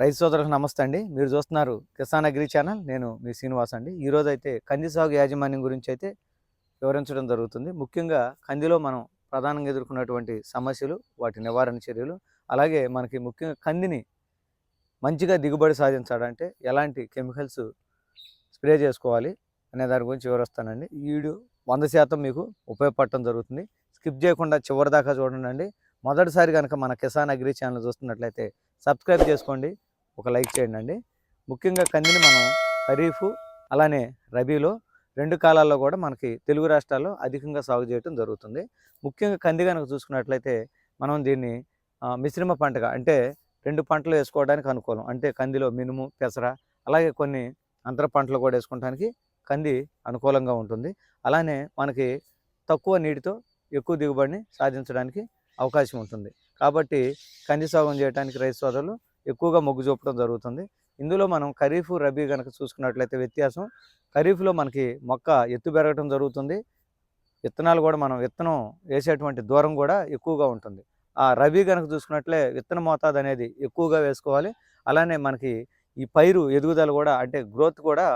రైతు సోదరులకు నమస్తే అండి. మీరు చూస్తున్నారు కిసాన్ అగ్రి ఛానల్. నేను మీ శ్రీనివాస్ అండి. ఈరోజు అయితే కంది సాగు యాజమాన్యం గురించి అయితే వివరించడం జరుగుతుంది. ముఖ్యంగా కందిలో మనం ప్రధానంగా ఎదుర్కొన్నటువంటి సమస్యలు వాటి నివారణ చర్యలు అలాగే మనకి ముఖ్యంగా కందిని మంచిగా దిగుబడి సాధించాలంటే ఎలాంటి కెమికల్స్ స్ప్రే చేసుకోవాలి అనే దాని గురించి వివరిస్తానండి. ఈ వీడియో వంద శాతం మీకు ఉపయోగపడటం జరుగుతుంది. స్కిప్ చేయకుండా చివరి దాకా చూడండి అండి. మొదటిసారి కనుక మన కిసాన్ అగ్రి ఛానల్ చూస్తున్నట్లయితే సబ్స్క్రైబ్ చేసుకోండి. ఒక లైక్ చేయండి అండి ముఖ్యంగా కందిని మనం ఖరీఫ్ అలానే రబీలో రెండు కాలాల్లో కూడా మనకి తెలుగు రాష్ట్రాల్లో అధికంగా సాగు చేయడం జరుగుతుంది. ముఖ్యంగా కంది కనుక చూసుకున్నట్లయితే మనం దీన్ని మిశ్రమ పంటగా అంటే రెండు పంటలు వేసుకోవడానికి అనుకూలం. అంటే కందిలో మినుము పెసర అలాగే కొన్ని అంతర పంటలు కూడా వేసుకోవడానికి కంది అనుకూలంగా ఉంటుంది. అలానే మనకి తక్కువ నీటితో ఎక్కువ దిగుబడిని సాధించడానికి అవకాశం ఉంటుంది. కాబట్టి కంది సాగు చేయడానికి రైతు సోదరులు ఎక్కువగా మొగ్గు చూపడం జరుగుతుంది. ఇందులో మనం ఖరీఫ్ రబీ కనుక చూసుకున్నట్లయితే వ్యత్యాసం. ఖరీఫ్లో మనకి మొక్క ఎత్తు పెరగటం జరుగుతుంది. విత్తనాలు కూడా మనం విత్తనం వేసేటువంటి దూరం కూడా ఎక్కువగా ఉంటుంది. ఆ రబీ కనుక చూసుకున్నట్లే విత్తన మోతాదు అనేది ఎక్కువగా వేసుకోవాలి. అలానే మనకి ఈ పైరు ఎదుగుదల కూడా అంటే గ్రోత్ కూడా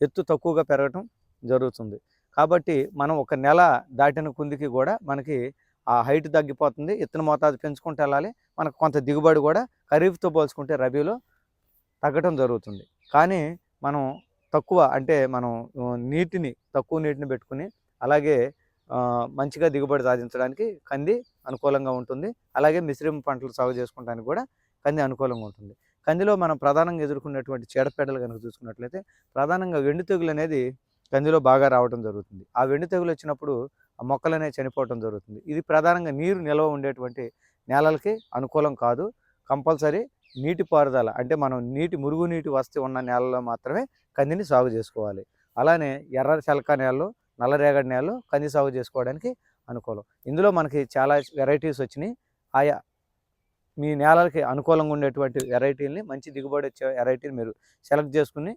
ఎత్తు తక్కువగా పెరగటం జరుగుతుంది. కాబట్టి మనం ఒక నెల దాటిన కుందికి కూడా మనకి ఆ హైట్ తగ్గిపోతుంది. ఇత్తన మోతాదు పెంచుకుంటూ వెళ్ళాలి. మనకు కొంత దిగుబడి కూడా ఖరీఫ్తో పోల్చుకుంటే రబీలో తగ్గటం జరుగుతుంది. కానీ మనం తక్కువ అంటే మనం నీటిని తక్కువ నీటిని పెట్టుకుని అలాగే మంచిగా దిగుబడి సాధించడానికి కంది అనుకూలంగా ఉంటుంది. అలాగే మిశ్రమ పంటలు సాగు చేసుకోవడానికి కూడా కంది అనుకూలంగా ఉంటుంది. కందిలో మనం ప్రధానంగా ఎదుర్కొన్నటువంటి చీడపీడలు కనుక చూసుకున్నట్లయితే ప్రధానంగా వెండి తెగులు అనేది కందిలో బాగా రావడం జరుగుతుంది. ఆ వెండి తెగులు వచ్చినప్పుడు ఆ మొక్కలు అనేవి చనిపోవటం జరుగుతుంది. ఇది ప్రధానంగా నీరు నిల్వ ఉండేటువంటి నేలలకి అనుకూలం కాదు. కంపల్సరీ నీటి పారుదల అంటే మనం నీటి మురుగునీటి వస్తు ఉన్న నేలలో మాత్రమే కందిని సాగు చేసుకోవాలి. అలానే ఎర్ర చెలక నేలలు నల్లరేగడి నేలలు కంది సాగు చేసుకోవడానికి అనుకూలం. ఇందులో మనకి చాలా వెరైటీస్ వచ్చినాయి. ఆయా మీ నేలలకి అనుకూలంగా ఉండేటువంటి వెరైటీని మంచి దిగుబడి వచ్చే వెరైటీని మీరు సెలెక్ట్ చేసుకుని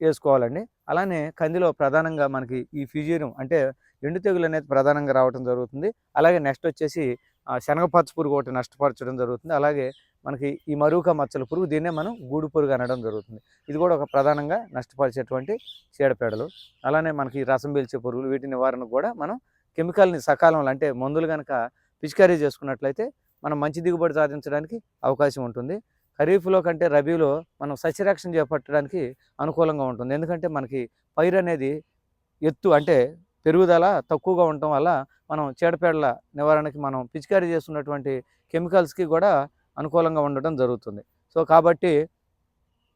వేసుకోవాలండి. అలానే కందిలో ప్రధానంగా మనకి ఈ ఫ్యూజీరియం అంటే ఎండు తెగులు అనేది ప్రధానంగా రావడం జరుగుతుంది. అలాగే నెక్స్ట్ వచ్చేసి ఆ, శనగపచ్చ పురుగు ఒకటి నష్టపరచడం జరుగుతుంది. అలాగే మనకి ఈ మరుక మచ్చల పురుగు దీన్నే మనం గూడు పురుగు అనడం జరుగుతుంది. ఇది కూడా ఒక ప్రధానంగా నష్టపరిచేటువంటి చీడపీడలు. అలానే మనకి రసం పీల్చే పురుగులు వీటి నివారణకు కూడా మనం కెమికల్ని సకాలంలో అంటే మందులు కనుక పిచికారీ చేసుకున్నట్లయితే మనం మంచి దిగుబడి సాధించడానికి అవకాశం ఉంటుంది. ఖరీఫ్లో కంటే రబీలో మనం సస్యరక్షణ చేపట్టడానికి అనుకూలంగా ఉంటుంది. ఎందుకంటే మనకి పైరు అనేది ఎత్తు అంటే పెరుగుదల తక్కువగా ఉండటం వల్ల మనం చీడపీడల నివారణకి మనం పిచికారీ చేస్తున్నటువంటి కెమికల్స్కి కూడా అనుకూలంగా ఉండటం జరుగుతుంది. సో కాబట్టి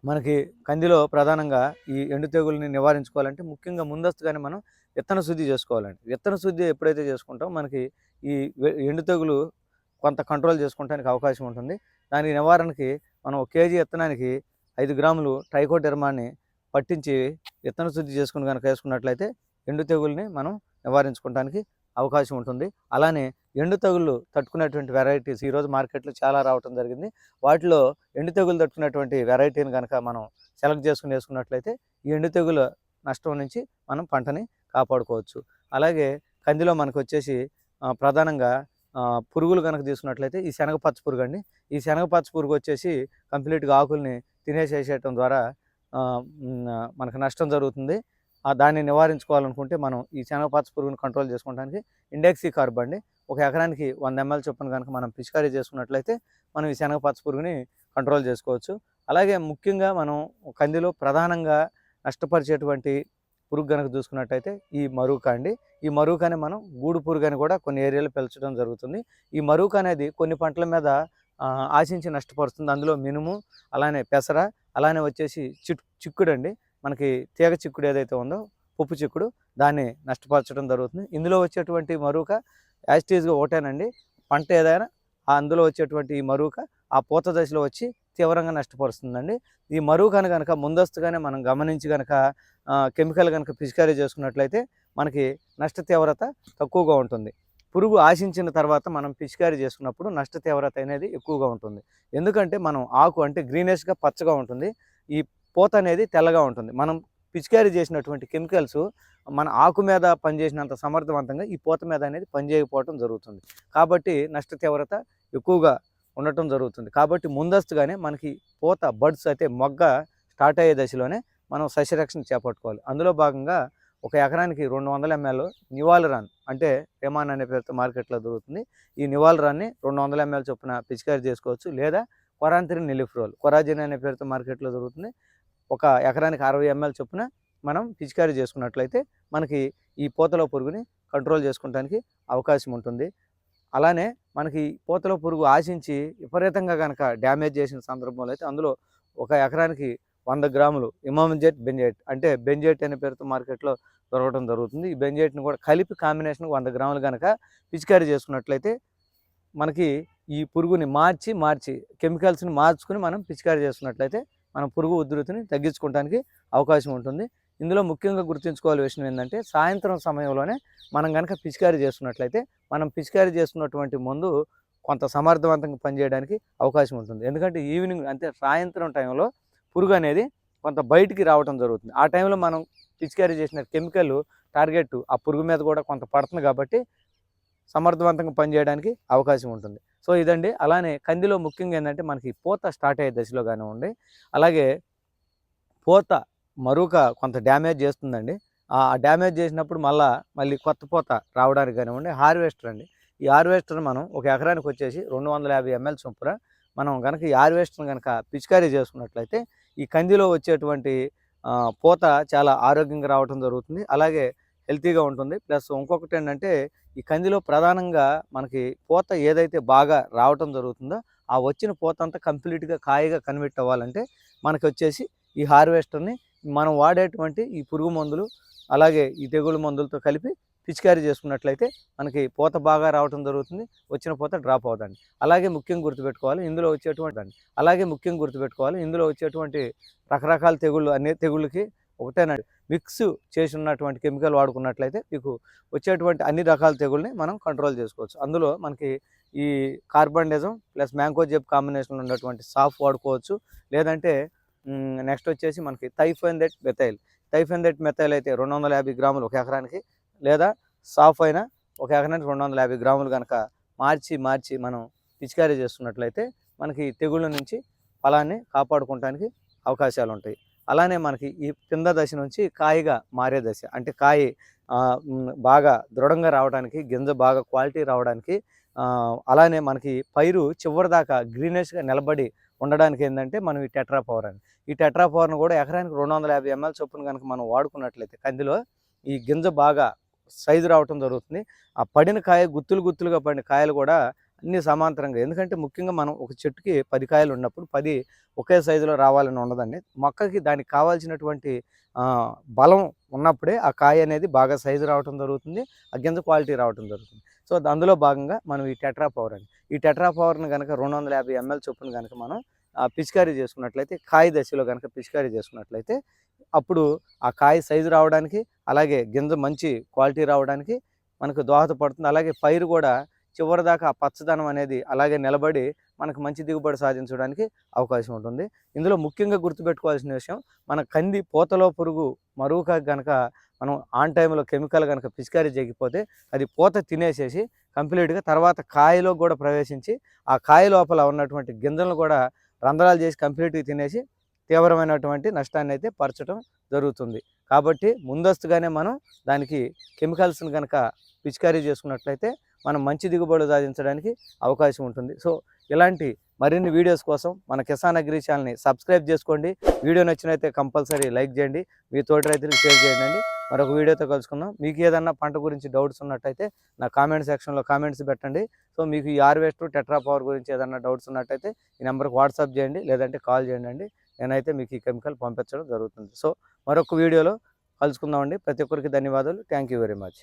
మనకి కందిలో ప్రధానంగా ఈ ఎండు తెగుల్ని నివారించుకోవాలంటే ముఖ్యంగా ముందస్తుగానే మనం విత్తన శుద్ధి చేసుకోవాలండి. విత్తన శుద్ధి ఎప్పుడైతే చేసుకుంటామో మనకి ఈ ఎండు తెగులు కొంత కంట్రోల్ చేసుకోవడానికి అవకాశం ఉంటుంది. దానికి నివారణకి మనం ఒక కేజీ విత్తనానికి ఐదు గ్రాములు ట్రైకోడెర్మాని పట్టించి విత్తన శుద్ధి చేసుకుని కనుక వేసుకున్నట్లయితే ఎండు తెగుల్ని మనం నివారించుకోవడానికి అవకాశం ఉంటుంది. అలానే ఎండు తెగుళ్ళు తట్టుకునేటువంటి వెరైటీస్ ఈరోజు మార్కెట్లో చాలా రావటం జరిగింది. వాటిలో ఎండు తెగులు తట్టుకునేటువంటి వెరైటీని కనుక మనం సెలెక్ట్ చేసుకుని వేసుకున్నట్లయితే ఈ ఎండు తెగుల నష్టం నుంచి మనం పంటని కాపాడుకోవచ్చు. అలాగే కందిలో మనకు వచ్చేసి ప్రధానంగా పురుగులు కనుక తీసుకున్నట్లయితే ఈ శనగ పచ్చ పురుగు అండి. ఈ శనగ పచ్చ పురుగు వచ్చేసి కంప్లీట్గా ఆకుల్ని తినేసేసేయటం ద్వారా మనకు నష్టం జరుగుతుంది. ఆ దాన్ని నివారించుకోవాలనుకుంటే మనం ఈ శనగ పచ్చ పురుగుని కంట్రోల్ చేసుకోవడానికి ఇండెక్సీ కార్బ్ అండి. ఒక ఎకరానికి వంద ఎంఎల్ చొప్పున కనుక మనం పిచికారీ చేసుకున్నట్లయితే మనం ఈ శనగ పచ్చ పురుగుని కంట్రోల్ చేసుకోవచ్చు. అలాగే ముఖ్యంగా మనం కందిలో ప్రధానంగా నష్టపరిచేటువంటి పురుగు కనుక చూసుకున్నట్టయితే ఈ మరూక అండి. ఈ మరుగుకని మనం గూడు పురుగు అని కూడా కొన్ని ఏరియాలో పెంచడం జరుగుతుంది. ఈ మరూక అనేది కొన్ని పంటల మీద ఆశించి నష్టపరుస్తుంది. అందులో మినుము అలానే పెసర అలానే వచ్చేసి చిక్కుడు అండి మనకి తీగ చిక్కుడు ఏదైతే ఉందో పప్పు చిక్కుడు దాన్ని నష్టపరచడం జరుగుతుంది. ఇందులో వచ్చేటువంటి మరూక యాజిటీజ్గా ఒకటేనండి. పంట ఏదైనా ఆ అందులో వచ్చేటువంటి ఈ మరూక ఆ పూత దశలో వచ్చి తీవ్రంగా నష్టపరుస్తుందండి. ఈ మరూకను కనుక ముందస్తుగానే మనం గమనించి కనుక కెమికల్ కనుక పిచికారీ చేసుకున్నట్లయితే మనకి నష్ట తీవ్రత తక్కువగా ఉంటుంది. పురుగు ఆశించిన తర్వాత మనం పిచికారీ చేసుకున్నప్పుడు నష్ట తీవ్రత అనేది ఎక్కువగా ఉంటుంది. ఎందుకంటే మనం ఆకు అంటే గ్రీనిష్గా పచ్చగా ఉంటుంది. ఈ పూత అనేది తెల్లగా ఉంటుంది. మనం పిచికారీ చేసినటువంటి కెమికల్స్ మన ఆకు మీద పనిచేసినంత సమర్థవంతంగా ఈ పూత మీద అనేది పనిచేయకపోవడం జరుగుతుంది. కాబట్టి నష్ట తీవ్రత ఎక్కువగా ఉండటం జరుగుతుంది. కాబట్టి ముందస్తుగానే మనకి పూత బడ్స్ అయితే మొగ్గ స్టార్ట్ అయ్యే దశలోనే మనం సస్యరక్షణ చేపట్టుకోవాలి. అందులో భాగంగా ఒక ఎకరానికి రెండు వందల ఎంఎల్ నివాలరాన్ అంటే రేమాన్ అనే పేరుతో మార్కెట్లో దొరుకుతుంది. ఈ నివాలరాన్ని రెండు వందల ఎంఎల్ చొప్పున పిచికారీ చేసుకోవచ్చు. లేదా కొరాంతిరిన్ నిలిఫ్రోల్ కొరాజిన్ అనే పేరుతో మార్కెట్లో దొరుకుతుంది. ఒక ఎకరానికి అరవై ఎంఎల్ చొప్పున మనం పిచికారీ చేసుకున్నట్లయితే మనకి ఈ పూతలో పురుగుని కంట్రోల్ చేసుకోవడానికి అవకాశం ఉంటుంది. అలానే మనకి పూతలో పురుగు ఆశించి విపరీతంగా కనుక డ్యామేజ్ చేసిన సందర్భంలో అయితే అందులో ఒక ఎకరానికి వంద గ్రాములు ఇమామిజెట్ బెంజెట్ అంటే బెంజెట్ అనే పేరుతో మార్కెట్లో దొరకడం జరుగుతుంది. ఈ బెంజెట్ని కూడా కలిపి కాంబినేషన్ వంద గ్రాములు కనుక పిచికారీ చేసుకున్నట్లయితే మనకి ఈ పురుగుని మార్చి మార్చి కెమికల్స్ని మార్చుకుని మనం పిచికారీ చేసుకున్నట్లయితే మనం పురుగు ఉధృతిని తగ్గించుకోవడానికి అవకాశం ఉంటుంది. ఇందులో ముఖ్యంగా గుర్తుంచుకోవాలి విషయం ఏంటంటే సాయంత్రం సమయంలోనే మనం కనుక పిచికారీ చేసుకున్నట్లయితే మనం పిచికారీ చేసుకున్నటువంటి మందు కొంత సమర్థవంతంగా పనిచేయడానికి అవకాశం ఉంటుంది. ఎందుకంటే ఈవినింగ్ అంటే సాయంత్రం టైంలో పురుగు అనేది కొంత బయటికి రావడం జరుగుతుంది. ఆ టైంలో మనం పిచికారీ చేసిన కెమికల్ టార్గెట్ ఆ పురుగు మీద కూడా కొంత పడుతుంది కాబట్టి సమర్థవంతంగా పనిచేయడానికి అవకాశం ఉంటుంది. సో ఇదండి. అలానే కందిలో ముఖ్యంగా ఏంటంటే మనకి పూత స్టార్ట్ అయ్యే దశలో కానివ్వండి అలాగే పూత మరొక కొంత డ్యామేజ్ చేస్తుందండి. ఆ డ్యామేజ్ చేసినప్పుడు మళ్ళా మళ్ళీ కొత్త పూత రావడానికి కానివ్వండి హార్వెస్టర్ అండి. ఈ హార్వెస్టర్ మనం ఒక ఎకరానికి వచ్చేసి రెండు వందల యాభై ఎంఎల్ చొప్పున మనం కనుక ఈ హార్వెస్టర్ని కనుక పిచికారీ చేసుకున్నట్లయితే ఈ కందిలో వచ్చేటువంటి పూత చాలా ఆరోగ్యంగా రావడం జరుగుతుంది. అలాగే హెల్తీగా ఉంటుంది. ప్లస్ ఇంకొకటి ఏంటంటే ఈ కందిలో ప్రధానంగా మనకి పూత ఏదైతే బాగా రావటం జరుగుతుందో ఆ వచ్చిన పూత అంతా కంప్లీట్గా కాయగా కన్వర్ట్ అవ్వాలంటే మనకి వచ్చేసి ఈ హార్వెస్టర్ని మనం వాడేటువంటి ఈ పురుగు మందులు అలాగే ఈ తెగులు మందులతో కలిపి పిచికారీ చేసుకున్నట్లయితే మనకి పూత బాగా రావటం జరుగుతుంది. వచ్చిన పూత డ్రాప్ అవుతుంది. అలాగే ముఖ్యంగా గుర్తుపెట్టుకోవాలి. ఇందులో వచ్చేటువంటి అలాగే ముఖ్యంగా గుర్తుపెట్టుకోవాలి. ఇందులో వచ్చేటువంటి రకరకాల తెగుళ్ళు అన్ని తెగుళ్ళకి ఒకటేనండి మిక్స్ చేసి ఉన్నటువంటి కెమికల్ వాడుకున్నట్లయితే మీకు వచ్చేటువంటి అన్ని రకాల తెగుల్ని మనం కంట్రోల్ చేసుకోవచ్చు. అందులో మనకి ఈ కార్బండిజం ప్లస్ మ్యాంకోజెబ్ కాంబినేషన్లో ఉన్నటువంటి సాఫ్ వాడుకోవచ్చు. లేదంటే నెక్స్ట్ వచ్చేసి మనకి థైఫెందెట్ మెథైల్. థైఫెందెట్ మెథైల్ అయితే రెండు వందల యాభై గ్రాములు ఒక ఎకరానికి లేదా సాఫ్ అయినా ఒక ఎకరానికి రెండు వందల యాభై గ్రాములు కనుక మార్చి మార్చి మనం పిచికారీ చేస్తున్నట్లయితే మనకి తెగుళ్ళ నుంచి ఫలాన్ని కాపాడుకోవడానికి అవకాశాలు ఉంటాయి. అలానే మనకి ఈ కింద దశ నుంచి కాయగా మారే దశ. అంటే కాయ బాగా దృఢంగా రావడానికి గింజ బాగా క్వాలిటీ రావడానికి అలానే మనకి పైరు చివరి దాకా గ్రీనిష్గా నిలబడి ఉండడానికి ఏంటంటే మనం ఈ టెట్రా పవర్ అని. ఈ టెట్రా పవర్ను కూడా ఎకరానికి రెండు వందల యాభై ఎంఎల్ చొప్పున కనుక మనం వాడుకున్నట్లయితే కందిలో ఈ గింజ బాగా సైజు రావటం జరుగుతుంది. ఆ పడిన కాయ గుత్తులు గుత్తులుగా పడిన కాయలు కూడా అన్ని సమాంతరంగా. ఎందుకంటే ముఖ్యంగా మనం ఒక చెట్టుకి పది కాయలు ఉన్నప్పుడు పది ఒకే సైజులో రావాలని ఉండదండి. మొక్కకి దానికి కావాల్సినటువంటి బలం ఉన్నప్పుడే ఆ కాయ అనేది బాగా సైజు రావటం జరుగుతుంది. ఆ గింజ క్వాలిటీ రావటం జరుగుతుంది. సో అందులో భాగంగా మనం ఈ టెట్రా పవర్ అండి. ఈ టెట్రా పవర్ని కనుక రెండు వందల యాభై ఎంఎల్ చొప్పున కనుక మనం ఆ, పిచికారీ చేసుకున్నట్లయితే కాయ దశలో కనుక పిచికారీ చేసుకున్నట్లయితే అప్పుడు ఆ కాయ సైజు రావడానికి అలాగే గింజ మంచి క్వాలిటీ రావడానికి మనకు దోహదపడుతుంది. అలాగే పైరు కూడా చివరి దాకా ఆ పచ్చదనం అనేది అలాగే నిలబడి మనకు మంచి దిగుబడి సాధించడానికి అవకాశం ఉంటుంది. ఇందులో ముఖ్యంగా గుర్తుపెట్టుకోవాల్సిన విషయం మన కంది పూతలో పురుగు మరువుక గనక మనం ఆన్ టైంలో కెమికల్ కనుక పిచికారీ చేయకపోతే అది పూత తినేసేసి కంప్లీట్గా తర్వాత కాయలో కూడా ప్రవేశించి ఆ కాయ లోపల ఉన్నటువంటి గింజలను కూడా రంధ్రాలు చేసి కంప్లీట్గా తినేసి తీవ్రమైనటువంటి నష్టాన్ని అయితే పరచడం జరుగుతుంది. కాబట్టి ముందస్తుగానే మనం దానికి కెమికల్స్ని కనుక పిచికారీ చేసుకున్నట్లయితే మనం మంచి దిగుబడి సాధించడానికి అవకాశం ఉంటుంది. సో ఇలాంటి మరిన్ని వీడియోస్ కోసం మన కిసాన్ అగ్రి ఛానల్ని సబ్స్క్రైబ్ చేసుకోండి. వీడియో నచ్చినైతే కంపల్సరీ లైక్ చేయండి. మీ తోటి రైతులకు షేర్ చేయండి మరొక వీడియోతో కలుసుకుందాం. మీకు ఏదన్నా పంట గురించి డౌట్స్ ఉన్నట్టయితే నా కామెంట్ సెక్షన్లో కామెంట్స్ పెట్టండి. సో మీకు ఈ హార్వెస్ట్ టెట్రా పవర్ గురించి ఏదన్నా డౌట్స్ ఉన్నట్టయితే ఈ నెంబర్కి వాట్సాప్ చేయండి. లేదంటే కాల్ చేయండి నేనైతే మీకు ఈ కెమికల్ పంపించడం జరుగుతుంది. సో మరొక వీడియోలో కలుసుకుందామండి ప్రతి ఒక్కరికి ధన్యవాదాలు. Thank you very much.